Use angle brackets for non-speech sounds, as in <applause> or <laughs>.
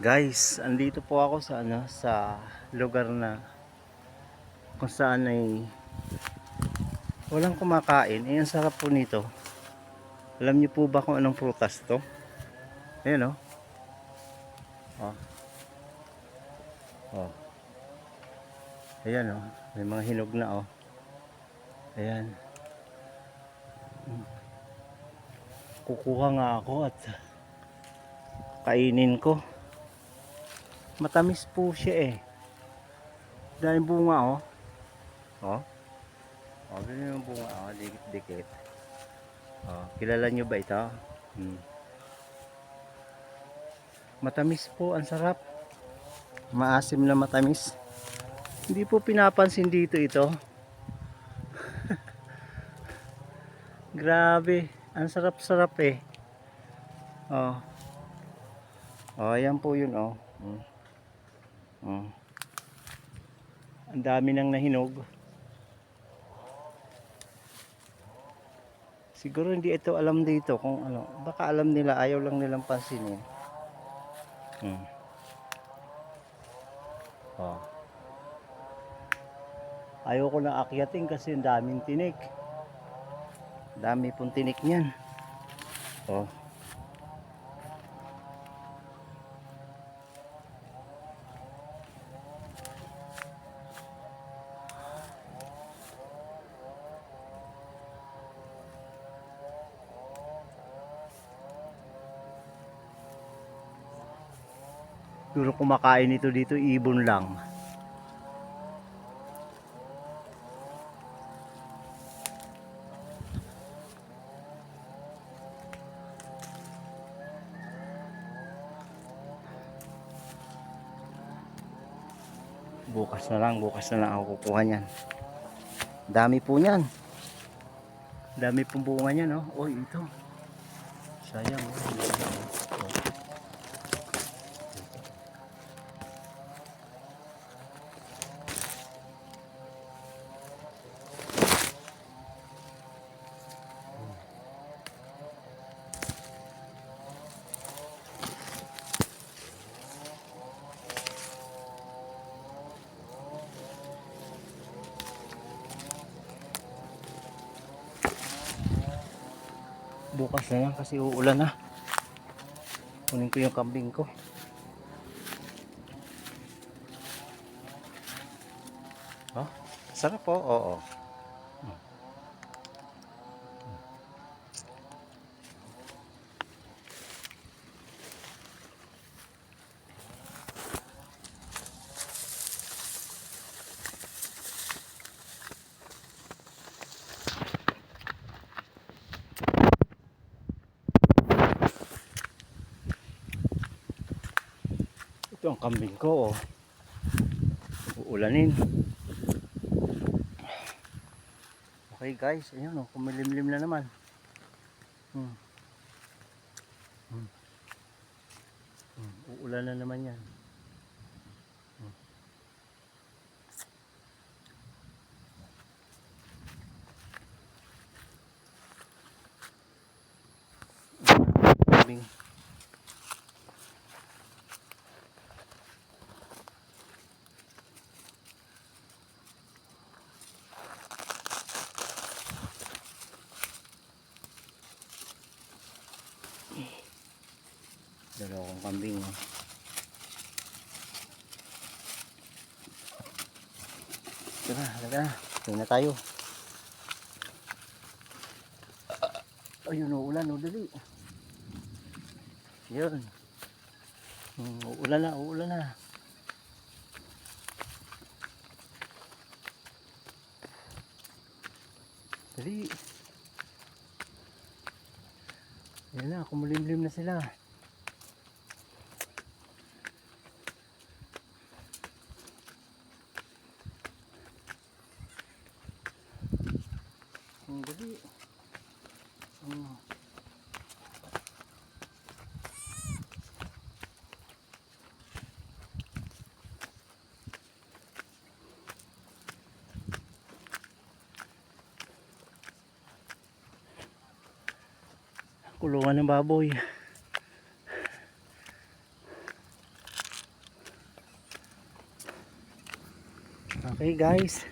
Guys, andito po ako sa ano sa lugar na kung saan ay walang kumakain. Eh, ang sarap po nito. Alam niyo po ba kung anong prutas to? Ayan oh. Oh. Oh. Ayan oh. May mga hinog na oh. Ayan. Kukuha nga ako at kainin ko. Matamis po siya eh. Dahil bunga oh. Oh. Oh, ganyan yung bunga oh, dikit-dikit. Oh, kilala nyo ba ito? Hmm. Matamis po, ang sarap. Maasim na matamis. Hindi po pinapansin dito ito. <laughs> Grabe, ang sarap-sarap eh. Oh. Oh, ayan po yun oh. Hmm. Oh. Ang dami nang nahinog. Siguro hindi ito alam dito kung ano. Baka alam nila, ayaw lang nilang pansinin. Hmm. Oh. Ayaw ko na akyatin kasi ang daming tinik. Dami pong tinik niyan. Oh. Siguro kumakain ito dito, ibon lang. Bukas na lang, bukas na lang ako kukuha niyan. Dami po niyan. Dami pong bunga niyan, no? Oy, ito. Sayang, oh. oh. Bukas na lang kasi uulan na. Kunin ko yung kambing ko. Oh, sarap po oo ito ang kambing ko oh. uulanin okay guys ayun oh kumilimlim na naman hmm. Hmm. Hmm. uulan na naman yan hmm. kambing dalawang kambing oh. tara na Tingin na tayo. Ayun uulan oh dali. Yun. Hmm, uulan na uulan na. Dali. Yan na kumulimlim na sila ng gabi. Oh. kulungan ng baboy okay guys